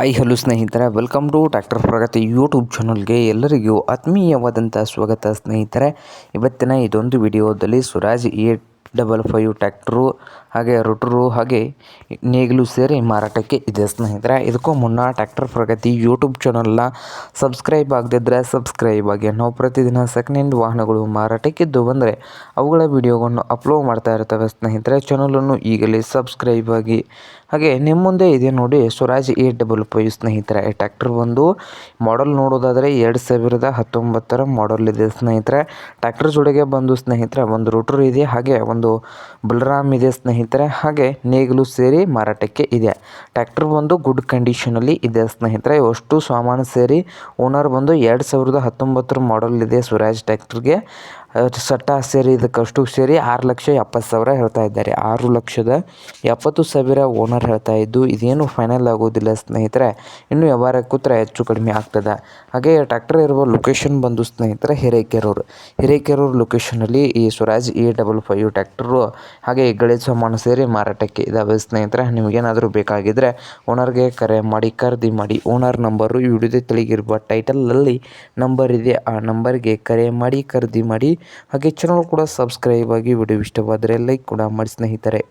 Hi hello ಸ್ನೇಹಿತರೆ welcome to tractor Pragati YouTube ಚಾನಲ್ಗೆ ಎಲ್ಲರಿಗೂ ಆತ್ಮೀಯವಾದಂಥ ಸ್ವಾಗತ ಸ್ನೇಹಿತರೆ. ಇವತ್ತಿನ ಇದೊಂದು ವಿಡಿಯೋದಲ್ಲಿ Swaraj eight double five tractor ಹಾಗೆ ರೊಟ್ರು ಹಾಗೆ ನೇಗಿಲು ಸೇರಿ ಮಾರಾಟಕ್ಕೆ ಇದೆ ಸ್ನೇಹಿತರೆ. ಇದಕ್ಕೂ ಮುನ್ನ ಟ್ಯಾಕ್ಟರ್ ಪ್ರಗತಿ ಯೂಟ್ಯೂಬ್ ಚಾನಲ್ನ ಸಬ್ಸ್ಕ್ರೈಬ್ ಆಗದಿದ್ದರೆ ಸಬ್ಸ್ಕ್ರೈಬ್ ಆಗಿ. ನಾವು ಪ್ರತಿದಿನ ಸೆಕೆಂಡ್ ಹ್ಯಾಂಡ್ ವಾಹನಗಳು ಮಾರಾಟಕ್ಕಿದ್ದು ಬಂದರೆ ಅವುಗಳ ವಿಡಿಯೋವನ್ನು ಅಪ್ಲೋಡ್ ಮಾಡ್ತಾ ಇರ್ತವೆ ಸ್ನೇಹಿತರೆ. ಚಾನಲನ್ನು ಈಗಲೇ ಸಬ್ಸ್ಕ್ರೈಬ್ ಆಗಿ. ಹಾಗೆ ನಿಮ್ಮ ಮುಂದೆ ಇದೆ ನೋಡಿ ಸ್ವರಾಜ್ ಎ ಡಬಲ್ ಫೈವ್ ಸ್ನೇಹಿತರೆ. ಈ ಒಂದು ಮಾಡಲ್ ನೋಡೋದಾದರೆ ಎರಡು ಸಾವಿರದ ಹತ್ತೊಂಬತ್ತರ ಮಾಡಲ್ ಇದೆ ಸ್ನೇಹಿತರೆ. ಟ್ಯಾಕ್ಟರ್ ಜೋಡಿಗೆ ಬಂದು ಸ್ನೇಹಿತರೆ, ಒಂದು ರೋಟರ್ ಇದೆ, ಹಾಗೆ ಒಂದು ಬಲರಾಮ್ ಇದೆ ಸ್ನೇಹಿತರೆ, ಹಾಗೆ ನೇಗಿಲು ಸೇರಿ ಮಾರಾಟಕ್ಕೆ ಇದೆ. ಟ್ಯಾಕ್ಟರ್ ಬಂದು ಗುಡ್ ಕಂಡೀಷನಲ್ಲಿ ಇದೆ ಸ್ನೇಹಿತರೆ. ಅಷ್ಟು ಸಾಮಾನು ಸೇರಿ ಓನರ್ ಬಂದು ಎರಡು ಸಾವಿರದ ಹತ್ತೊಂಬತ್ತರ ಮಾಡಲ್ ಇದೆ ಸ್ವರಾಜ್ ಟ್ರ್ಯಾಕ್ಟರ್ಗೆ. ಸಟ್ಟ ಸೇರಿ ಇದಕ್ಕಷ್ಟು ಸೇರಿ ಆರು ಲಕ್ಷ ಎಪ್ಪತ್ತು ಸಾವಿರ ಹೇಳ್ತಾ ಇದ್ದಾರೆ. ಆರು ಲಕ್ಷದ ಎಪ್ಪತ್ತು ಸಾವಿರ ಓನರ್ ಹೇಳ್ತಾ ಇದ್ದು, ಇದೇನು ಫೈನಲ್ ಆಗೋದಿಲ್ಲ ಸ್ನೇಹಿತರೆ. ಇನ್ನು ವ್ಯವಹಾರ ಕೂತ್ರೆ ಹೆಚ್ಚು ಕಡಿಮೆ ಆಗ್ತದೆ. ಹಾಗೆ ಟ್ರ್ಯಾಕ್ಟರ್ ಇರುವ ಲೊಕೇಶನ್ ಬಂದು ಸ್ನೇಹಿತರೆ ಹಿರೇಕೆರೂರು. ಹಿರೇಕೆರೂರು ಲೊಕೇಶನಲ್ಲಿ ಈ Swaraj A double five tractor ಹಾಗೆ ಗಳೆ ಸಾಮಾನು ಸೇರಿ ಮಾರಾಟಕ್ಕೆ ಇದಾವೆ ಸ್ನೇಹಿತರೆ. ನಿಮಗೇನಾದರೂ ಬೇಕಾಗಿದ್ದರೆ ಓನರ್ಗೆ ಕರೆ ಮಾಡಿ, ಖರೀದಿ ಮಾಡಿ ಓನರ್ ನಂಬರು ಈ ವಿಡಿಯೋದ ತೆಳಗಿರುವ ಟೈಟಲಲ್ಲಿ ನಂಬರ್ ಇದೆ. ಆ ನಂಬರ್ಗೆ ಕರೆ ಮಾಡಿ, ಖರೀದಿ ಮಾಡಿ ಹಾಗೆ ಚಾನಲ್ ಕೂಡ ಸಬ್ಸ್ಕ್ರೈಬ್ ಆಗಿ ವಿಡಿಯೋ ಇಷ್ಟವಾದರೆ ಲೈಕ್ ಕೂಡ ಮಾಡಿ ಸ್ನೇಹಿತರೆ.